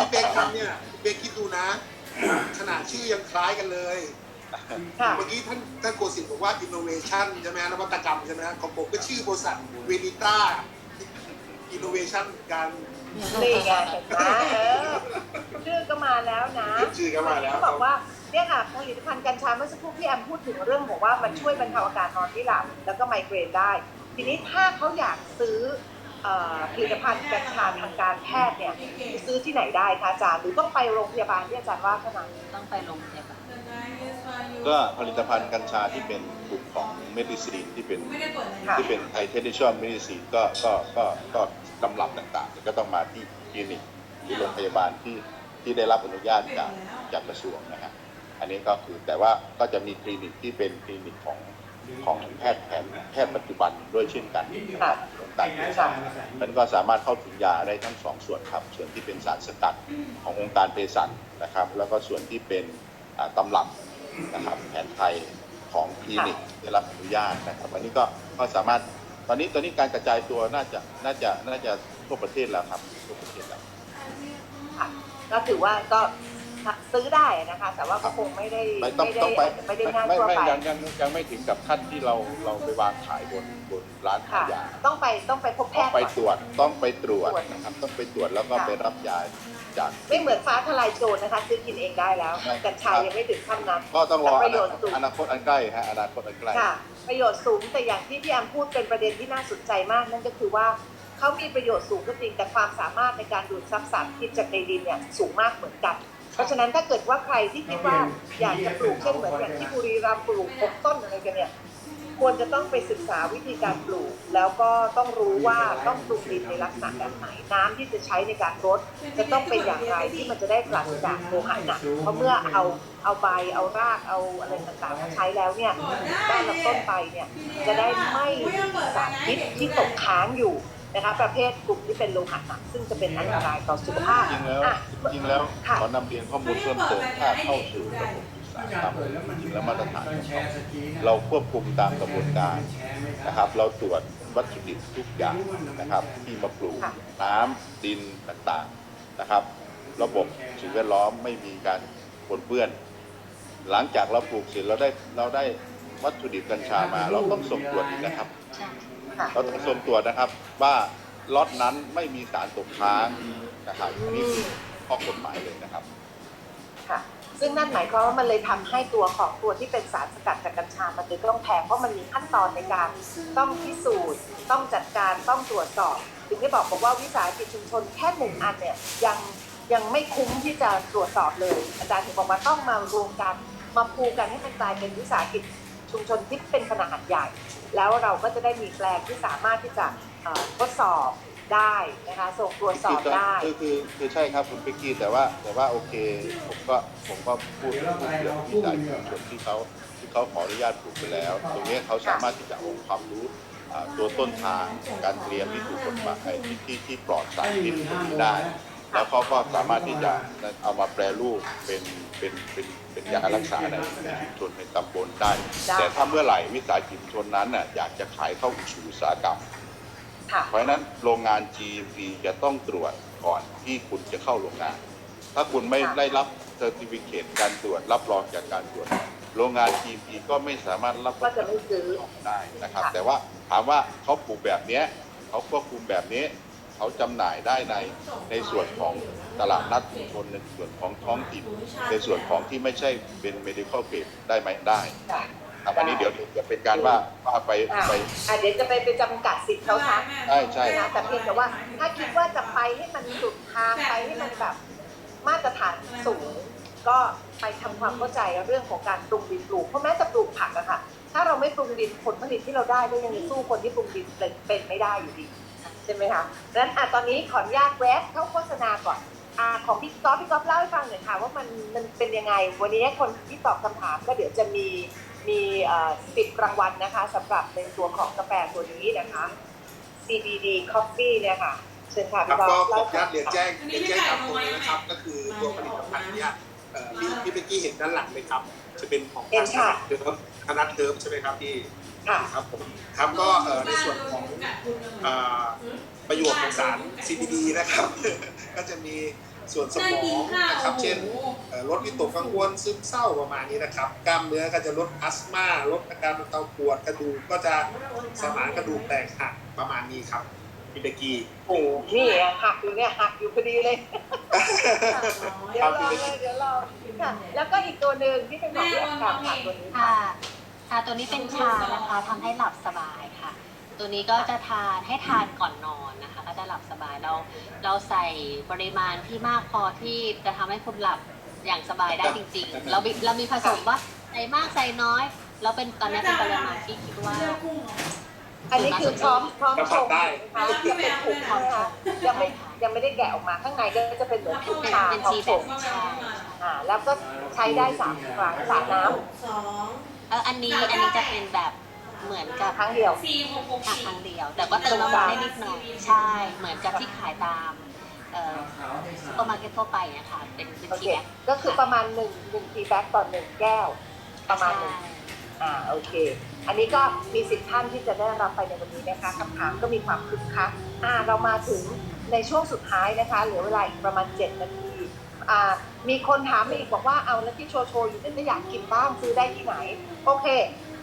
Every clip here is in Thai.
พี่เป๊กครับเนี่ยพี่เป๊กคิดดูนะ ขนาดชื่อยังคล้ายกันเลย ค่ะ เมื่อกี้ท่านท่านโกศินทร์บอกว่า innovation ใช่ไหมนวัตกรรมใช่ไหมของผมก็ชื่อบริษัทเวนิต้า innovation เหมือนกันนี่ไงเห็นไหมเออชื่อก็มาแล้วนะชื่อก็มาแล้ว เขาบอกว่าเนี่ยค่ะผลิตภัณฑ์กัญชาเมื่อสักครู่พี่แอมพูดถึงเรื่องบอกว่ามันช่วยบรรเทาอาการนอนไม่หลับแล้วก็ไมเกรนได้ ทีนี้ถ้าเขาอยากซื้อเอ่อ ผลิตภัณฑ์กัญชาทางการแพทย์เนี่ยซื้อที่ไหนได้คะอาจารย์หรือต้องไปโรงพยาบาลที่อาจารย์ว่าเท่านั้นต้องไปโรงพยาบาลก็ผลิตภัณฑ์กัญชาที่เป็นกลุ่มของเมดิซีนที่เป็นค่ะที่เป็นไทเทเนชั่นเมดิซีนก็ก็ก็ก็ตำรับต่างๆก็ต้องมาที่คลินิกหรือโรงพยาบาลที่ที่ได้รับอนุญาตจากจากกระทรวงนะครับอันนี้ก็คือแต่ว่าก็จะมีคลินิกที่เป็นคลินิกของของแพทย์แผนแพทย์ปัจจุบันด้วยเช่นกันค่ะของ ต่างประเทศมันก็สามารถเข้าถึงยาได้ทั้งสองส่วนครับ ส่วนที่เป็นสารสกัดขององค์การเภสัชนะครับ แล้วก็ส่วนที่เป็นอ่าตำรับนะครับแผนไทยของคลินิกได้รับอนุญาตนะครับอันนี้ก็ก็สามารถตอนนี้ตอนนี้การกระจายตัวน่าจะน่าจะน่าจะทั่วประเทศแล้วครับทั่วประเทศแล้วค่ะก็ถือว่าก็ ซื้อได้นะคะ แต่ว่าก็คงไม่ได้ไม่ต้องไม่ได้ต้องไปไม่ได้ง่ายไม่ทั่วไม่ไปยังยังยังไม่ถึงกับขั้นที่เราเราไปวางขายบนบนร้านขายค่ะ ยาต้องไปต้องไปพบแพต้องทย์ไปก่อนตรวจต้องไปตรวจตรวจนะครับต้องไปตรวจแล้วก็ค่ะ ไปรับยาจาก ไม่เหมือนฟ้าทลายโจรนะคะ ซื้อกินเองได้แล้วไม่กัญชายังไม่ถึงขั้นนั้น ก็ต้องรอแต่ปอระโยชน์สูง อนาคตอันใกล้ฮะอนาคตอันใกล้ ค่ะ ประโยชน์สูงแต่อย่างที่พี่แอมพูดเป็นประเด็นที่น่าสนใจมาก นั่นก็คือว่าเขามีประโยชน์สูงก็จริงแต่ความสามารถในการดูดซับสารพิษจากในดินเนี่ยสูงมากเหมือนกัน เพราะฉะนั้นถ้าเกิดว่าใครที่คิดว่าอยากจะปลูกเช่นเหมือนอย่างที่บุรีรัมย์ปลูกหกต้นอะไรกันเนี่ยควรจะต้องไปศึกษาวิธีการปลูก แล้วก็ต้องรู้ว่าต้องปลูกดินในลักษณะแบบไหนน้ำที่จะใช้ในการรดจะต้องเป็นอย่างไรที่มันจะได้ปราศจากโลหะหนักเพราะเมื่อเอาเอาใบเอารากเอาอะไรต่างๆมาใช้แล้วเนี่ยได้ลำต้นไปเนี่ยจะได้ไม่สารพิษที่ตกค้างอยู่ นะคะประเภทกลุ่มที่เป็นโลหะหนักซึ่งจะเป็นอันตรายต่อสุขภาพจริงแล้วอะ จริงแล้วค่ะ ขอนำเรียนข้อมูลเพิ่มเติมถ้าเข้าสู่ระบบอุตสาหกรรมจริงแล้วมาตรฐานของเขาเราควบคุมตามกระบวนการนะครับ เราตรวจวัตถุดิบทุกอย่างนะครับ ที่มาปลูกค่ะ น้ำดินต่างๆนะครับ ระบบสิ่งแวดล้อมไม่มีการปนเปื้อน หลังจากเราปลูกเสร็จเราได้เราได้วัตถุดิบกัญชามา เราต้องส่งตรวจอีกนะครับ ใช่ค่ะ เราต้องส่งตรวจนะครับว่าล็อตนั้นไม่มีสารตกค้างนะครับนี่คือข้อกฎหมายเลยนะครับ ค่ะ ซึ่งนั่นหมายความว่ามันเลยทำให้ตัวของตัวที่เป็นสารสกัดจากกัญชา มันจะต้องแพงเพราะมันมีขั้นตอนในการต้องพิสูจน์ ต้องจัดการต้องตรวจสอบ ถึงได้บอกบอกว่าวิสาหกิจชุมชนแค่หนึ่งอันเนี่ยยังยังไม่คุ้มที่จะตรวจสอบเลย อาจารย์ถึงบอกว่าต้องมารวมกันมาพูกันให้มันกลายเป็นวิสาหกิจ ชุมชนที่เป็นขนาดใหญ่ แล้วเราก็จะได้มีแปลงที่สามารถที่จะทดสอบได้นะคะส่งตรวจสอบได้คือคือคือใช่ครับคุณพิกกี้แต่ว่าแต่ว่าโอเคผมก็ผมก็พูดพูดเรื่องที่จากชุมชนที่เขาที่เขาขออนุญาตปลูกไปแล้ว ตรงนี้เขาสามารถที่จะองค์ความรู้ตัวต้นทางการเตรียมที่ถูกกฎหมายที่ที่ที่ปลอดสารพิษตรงนี้ได้ แล้วเขาก็สามารถที่จะเอามาแปรรูปเป็นเป็นเป็น เป็นยารักษาในในชุมชนในตำบลได้ได้ แต่ถ้าเมื่อไหร่วิสาหกิจชุมชนนั้นน่ะอยากจะขายเข้าสู่อุตสาหกรรมค่ะเพราะฉะนั้นโรงงาน GMP จะต้องตรวจก่อนที่คุณจะเข้าโรงงาน ถ้าคุณไม่ค่ะได้รับเซอร์ติฟิเคตการตรวจรับรองจากการตรวจ โรงงาน GMP ก็ไม่สามารถรับก็จะไม่ซื้อได้นะครับค่ะแต่ว่าถามว่าเขาปลูกแบบเนี้ยเขาควบคุมแบบนี้ เขาจำหน่ายได้ในในส่วนของตลาดนัดชุมชนในส่วนของท้องถิ่นในส่วนของที่ไม่ใช่เป็น medical grade ได้ไหมได้ค่ะครับอันนี้เดี๋ยวจะเป็นการว่าว่าไปอะไป อะเดี๋ยวจะไปไปจำกัดสิทธิ์เขาทักใช่ใช่ นะแต่เพียงแต่ว่าถ้าคิดว่าจะไปให้มันสุดทางไปให้มันแบบมาตรฐานสูง ก็ไปทำความเข้าใจเรื่องของการปรุงดินปลูกเพราะแม้จะปลูกผักอะค่ะ ถ้าเราไม่ปรุงดินผลผลิตที่เราได้ก็ยังสู้คนที่ปรุงดินเป็นเป็นไม่ได้อยู่ดี ใช่ไหมคะดังนั้นอะตอนนี้ขออนุญาตแวะเข้าโฆษณาก่อนอ่าของพี่ก๊อฟพี่ก๊อฟเล่าให้ฟังหน่อยค่ะว่ามันมันเป็นยังไง วันนี้คนที่ตอบคำถามก็เดี๋ยวจะมีมีสิบรางวัลนะคะสำหรับในตัวของกาแฟตัวนี้นะคะ CBD Coffee เนี่ยค่ะเชิญค่ะครัพี่บก๊อก็ฟขออนุญาตเรียนแจ้งเรียนแจ้งกับตรงนี้นะครับ ก็คือตัวผลิตภัณฑ์เนี่ยเอ่อที่ที่เมื่อกี้เห็นด้านหลังเลยครับ จะเป็นของเห็นค่ะเดิมคณะเดิมใช่ไหมครับพี่ ค่ะครับผมครับก็เอ่อในส่วนของเอ่อประโยชน์ของสาร CBD นะครับ ก็จะมีส่วนสมองนะครับเช่นเอ่อลดวิตกกังวลซึมเศร้าประมาณนี้นะครับ กล้ามเนื้อก็จะลดอัสมาลดอาการเกาปวดกระดูกก็จะสมานกระดูกแตกหักประมาณนี้ครับพี่เบกกี้โอ้นี่อะหักอยู่เนี่ยหักอยู่พอดีเลยเดี๋ยวรอเลยเดี๋ยวรอค่ะแล้วก็อีกตัวหนึ่งที่เป็นของที่อาการค่ะตัวนี้ค่ะค่ะ ค่ะตัวนี้เป็นชานะคะทำให้หลับสบายค่ะ ตัวนี้ก็จะทานให้ทานก่อนนอนนะคะ ก็จะหลับสบายเราเราใส่ปริมาณที่มากพอที่จะทำให้คุณหลับอย่างสบายได้จริง ๆ เรามีเรามีผสมว่าใส่มากใส่น้อย เราเป็นตอนนี้เป็นปริมาณที่คิดว่า อันนี้คือพร้อมพร้อมชงนะคะที่เป็นผงนะคะยังไม่ยังไม่ได้แกะออกมาข้างในก็จะเป็นเหมือนผงเป็นชาเป็นพร้อมชีชแบบงชาอ่าแล้วก็ใช้ได้สามครั้งสามน้สอง เอออันนี้อันนี้จะเป็นแบบเหมือนกับำครั้งเดียว สี่หกหกค่ะสี่ครั้งเดียว แต่ก็เติมน้ำมันได้นิดหน่อยใช่ เหมือนกับที่ขายตามเอ่อซุปเปอร์มาร์เก็ตทั่วไปนะคะเป็นเป็นโอทีเคแบ็คก็คือประมาณหนึ่งหนึ่งทีแบ็กต่อหนึ่งแก้ว ประมาณหนึ่ง อ่าโอเค อันนี้ก็มีสิทธิ์ท่านที่จะได้รับไปในวันนี้นะคะคำถามก็มีความคึกคักอ่าเรามาถึงในช่วงสุดท้ายนะคะ เหลือเวลาอีกประมาณ 7 นาทีอ่า มีคนถามมาอีกบอกว่าเอาแล้วที่โชว์โชว์อยู่เนี่ยจะอยากกินบ้างซื้อได้ที่ไหน โอเค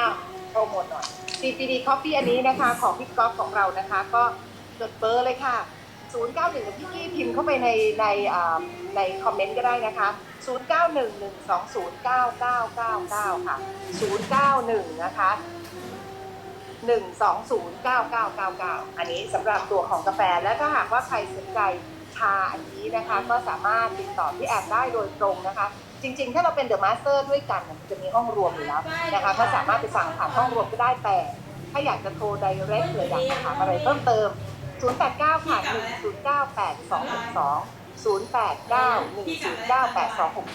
อะโปรโมทหน่อย CPD Coffee อันนี้นะคะของพี่ก๊อฟของเรานะคะ ก็จดเบอร์เลยค่ะ 091กับพี่กี้พิมพ์เข้าไปในในในคอมเมนต์ก็ได้นะคะ 0911209999 ค่ะ 091 นะคะ1209999 อันนี้สำหรับตัวของกาแฟและถ้าหากว่าใครสนใจ ชาอันนี้นะคะ ก็สามารถติดต่อที่แอดได้โดยตรงนะคะ จริง ๆ ถ้าเราเป็นเดอะมาสเตอร์ด้วยกันเนี่ยมันจะมีห้องรวมอยู่แล้วนะคะ ก็สามารถไปสั่งผ่านห้องรวมก็ได้แต่ ถ้าอยากจะโทร direct หรืออยากจะถามอะไรเพิ่มเติม 089ค่ะ1098262 089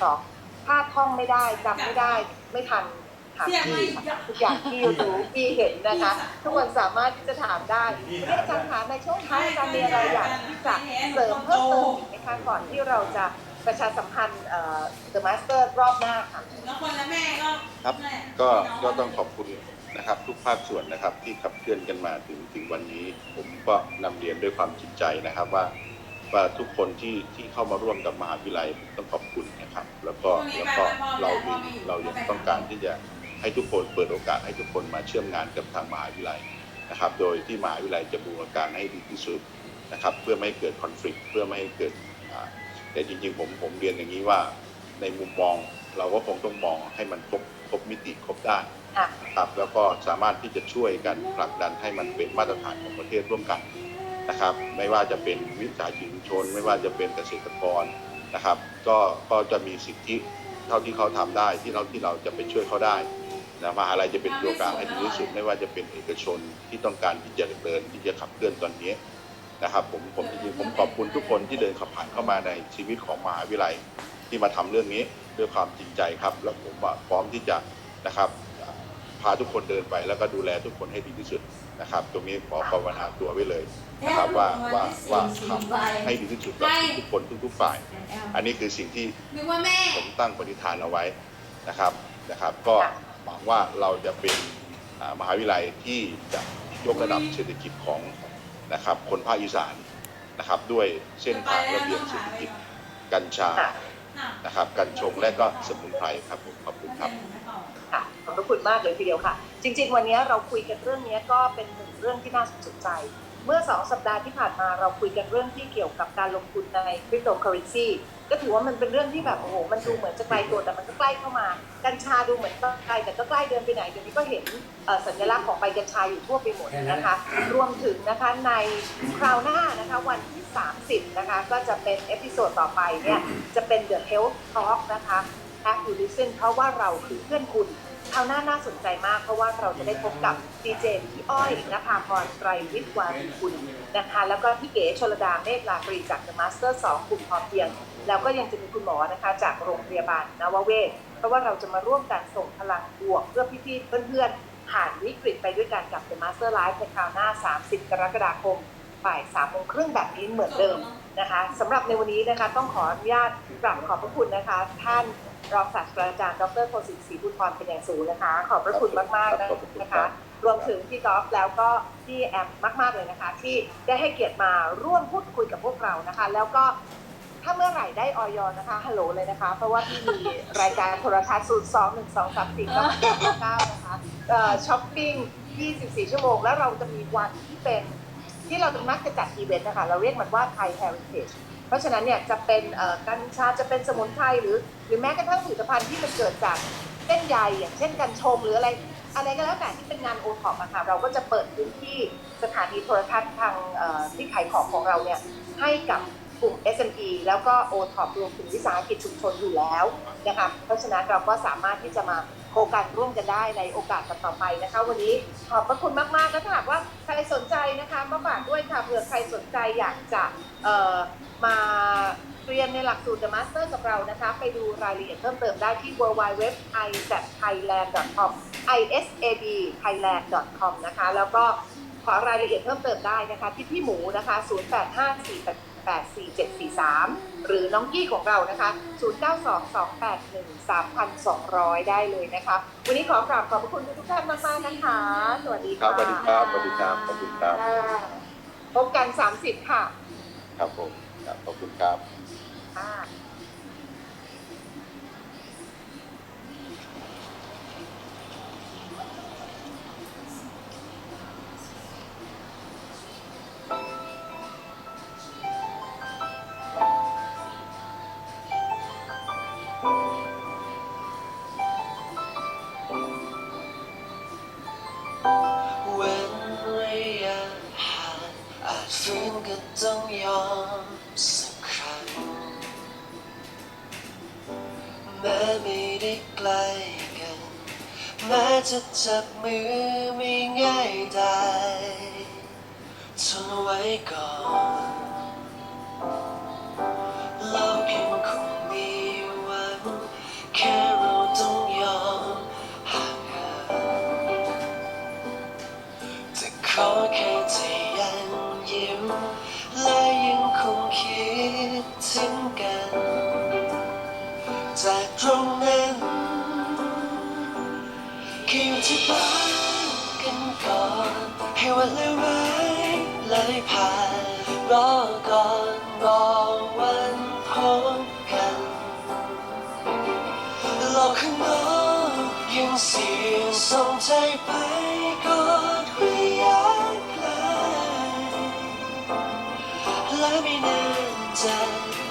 1098262 ถ้าท่องไม่ได้จำไม่ได้ไม่ทัน ถามพี่ทุกอย่างที่รู้พี่เห็นนะคะ ทุกคนสามารถที่จะถามได้ที่อาจารย์ถามในช่วงท้ายอาจารย์มีอะไรอยากที่จะเสริมเพิ่มเติมอีกไหมคะก่อนที่เราจะประชาสัมพันธ์เอ่อ The Master รอบหน้าค่ะแล้วคนละแม่ก็ครับก็ก็ต้องขอบคุณนะครับทุกภาคส่วนนะครับที่ขับเคลื่อนกันมาถึงถึงวันนี้ ผมก็นำเรียนด้วยความจริงใจนะครับว่าว่าทุกคนที่ที่เข้ามาร่วมกับมหาวิทยาลัยผมต้องขอบคุณนะครับ แล้วก็แล้วก็เรามีเรายังต้องการที่จะ ให้ทุกคนเปิดโอกาสให้ทุกคนมาเชื่อมงานกับทางมหาวิทยาลัยนะครับ โดยที่มหาวิทยาลัยจะบูรณาการให้ดีที่สุดนะครับ เพื่อไม่ให้เกิดคอน FLICT เพื่อไม่ให้เกิดอ่าแต่จริงๆผมผมเรียนอย่างนี้ว่าในมุมมองเราก็คงต้องมองให้มันครบครบมิติครบด้านค่ะนะครับแล้วก็สามารถที่จะช่วยกันผลักดันให้มันเป็นมาตรฐานของประเทศร่วมกันนะครับ ไม่ว่าจะเป็นวิสาหกิจชุมชนไม่ว่าจะเป็นเกษตรกรนะครับ ก็ก็จะมีสิทธิเท่าที่เขาทำได้ที่เราที่เราจะไปช่วยเขาได้ นะมหาลัยจะเป็นตัวกลางให้ดีที่สุดไม่ว่าจะเป็นเอกชนที่ต้องการที่จะเดินที่จะขับเคลื่อนตอนนี้นะครับผมผมจริงๆผมขอบคุณทุกคนที่เดินขับผ่านเข้ามาในชีวิตของมหาวิทยาลัยที่มาทำเรื่องนี้ด้วยความจริงใจครับ แล้วผมว่าพร้อมที่จะนะครับพาทุกคนเดินไปแล้วก็ดูแลทุกคนให้ดีที่สุดนะครับ ตรงนี้ขอภาวนาตัวไว้เลยนะครับว่าว่าว่าทำให้ดีที่สุดกับทุกคนทุกๆฝ่าย อันนี้คือสิ่งที่นึกว่าแม่ผมตั้งปณิธานเอาไว้นะครับนะครับ ก็ หวังว่าเราจะเป็นอ่ามหาวิทยาลัยที่จะยกระดับเศรษฐกิจของนะครับคนภาคอีสานนะครับด้วยเส้นทางระเบียบเศรษฐกิจกัญชาค่ะนะครับกัญชงและก็สมุนไพรครับผมขอบคุณครับค่ะขอบพระคุณมากเลยทีเดียวค่ะ จริง ๆ วันนี้เราคุยกันเรื่องนี้ก็เป็นหนึ่งเรื่องที่น่าสนใจเมื่อสองสัปดาห์ที่ผ่านมาเราคุยกันเรื่องที่เกี่ยวกับการลงทุนในคริปโตเคอเรนซีก็ถือว่ามันเป็นเรื่องที่แบบโอ้โหมันดูเหมือนจะไกลตัวแต่มันก็ใกล้เข้ามา กัญชาดูเหมือนไกลแต่ก็ใกล้เดินไปไหนเดี๋ยวนี้ก็เห็นเอ่อสัญลักษณ์ของใบกัญชาอยู่ทั่วไปหมดนะคะ รวมถึงนะคะในคราวหน้านะคะวันที่ 30 นะคะก็จะเป็นเอพิโซดต่อไปเนี่ยจะเป็น The Health Talk นะคะ Have to listen เพราะว่าเราคือเพื่อนคุณ คราวหน้าน่าสนใจมากเพราะว่าเราจะได้พบกับดีเจพี่อ้อยนภาพรไตรวิทย์วารีคุณนะคะแล้วก็พี่เก๋ชลดาเมฆลาตรีจาก The Master 2กลุ่มพอเพียง แล้วก็ยังจะมีคุณหมอนะคะจากโรงพยาบาลนวเวศเพราะว่าเราจะมาร่วมกันส่งพลังบวกเพื่อพี่ๆเพื่อนๆผ่านวิกฤตไปด้วยกันกับ The Master Live ในคราวหน้า 30 กรกฎาคมบ่าย3โมงครึ่งแบบนี้เหมือนเดิมนะคะสำหรับในวันนี้นะคะต้องขออนุญาตกราบขอบพระคุณนะคะ ท่าน รองศาสตราจารย์ ดรโคสิทธิ์ศรีบุญพรเป็นอย่างสูงนะคะ ขอบพระคุณมากๆขอบคุณนะครัคะบรวมถึงพี่กอล์ฟแล้วก็พี่แอมมาก ๆเลยนะคะ ที่ได้ให้เกียรติมาร่วมพูดคุยกับพวกเรานะคะ แล้วก็ถ้าถ้าเมื่อไหร่ได้ออยนะคะฮัลโหลเลยนะคะ เพราะว่าพี่มีรายการโทรทัศน์0 2 1 2 3 4 9 9นะคะเอ่อช้อปปิ้ง24 ชั่วโมง แล้วเราจะมีวันที่เป็นที่เราจะมักจะจัดอีเวนต์นะคะ เราเรียกมันว่าไทย Heritage เพราะฉะนั้นเนี่ยจะเป็นกัญชาจะเป็นสมุนไพรหรือ หรือแม้กระทั่งผลิตภัณฑ์ที่มันเกิดจากเส้นใยอย่างเช่นกัญชงหรืออะไร อะไรก็แล้วแต่ที่เป็นงานโอท็อปอะค่ะเราก็จะเปิดพื้นที่สถานีโทรทัศน์ทางที่ขายของของเราเนี่ยให้กับกลุ่ม SME แล้วก็ o t o p รวมถึงวิสาหกิจชุมชนอยู่แล้วนะคะเพราะฉะนั้นเราก็สามารถที่จะมา โครงการร่วมกันได้ในโอกาสต่อไปนะคะ วันนี้ขอบพระคุณมากๆและถ้าหากว่าใครสนใจนะคะมาฝากด้วยค่ะเผื่อใครสนใจอยากจะมาเรียนในหลักสูตร The Master กับเรานะคะ ไปดูรายละเอียดเพิ่มเติมได้ที่ www.isabthailand.com isabthailand.com นะคะ แล้วก็ขอรายละเอียดเพิ่มเติมได้นะคะ ที่พี่หมูนะคะ 0854884743 หรือน้องกี้ของเรานะคะ 0922813200 ได้เลยนะคะ วันนี้ขอกราบขอบพระคุณทุกท่านมากๆนะคะ สวัสดีครัค่ะบสวัสดีครับสวัสดีครับขอบคุณครับค่ะพบกัน 30 ค่ะครับผมครับขอบคุณครับค่ะ จับมือไม่ง่ายได้ทนไว้ก่อน วันเลวร้ายเลยผ่านรอก่อนรอวันพบกันโลกข้างนอกยังเสียงส่งใจไปกอดระยะไกลและไม่นานจะ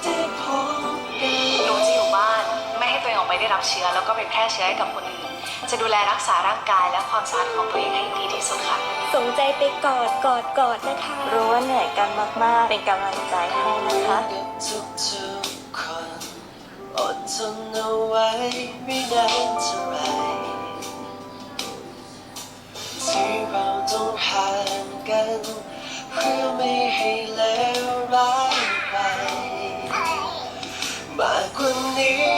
ได้พบกัน หนูจะอยู่บ้าน ไม่ให้ตัวเองออกไปได้รับเชื้อ แล้วก็ไปแพร่เชื้อให้กับคนอื่น จะดูแลรักษาร่างกายและความสะอาดของตัวเองให้ดีที่สุดค่ะส่งใจไปกอดกอดกอดนะคะ รู้ว่าเหนื่อยกันมาก ๆ เป็นกำลังใจให้นะคะกับทุกๆคนอดทนเอาไว้ไม่นานเท่าไหรที่เราต้องห่างกัน เพื่อไม่ให้เลวร้ายไปมากกว่านี้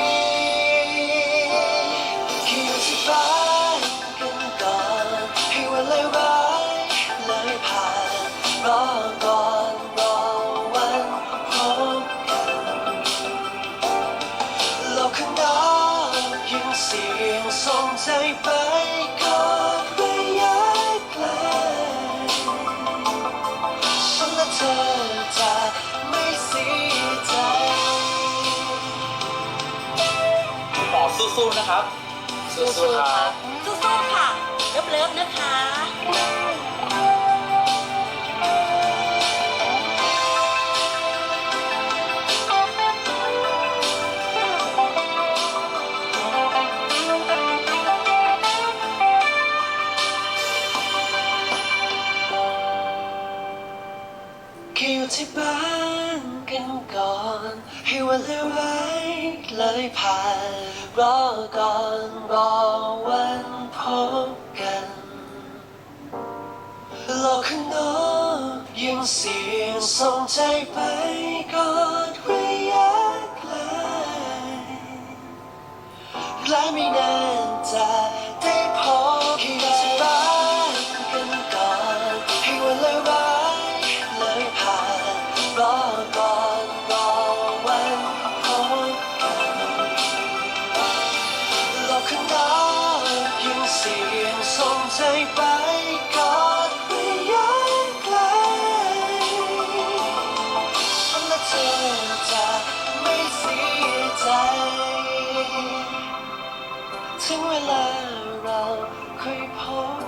มอสู้ๆนะครับ สู้ๆครับ สู้ๆค่ะเลิฟๆนะคะ ไปกอดระยะไกลและไม่นาน ถึงเวลาเราเคยพบ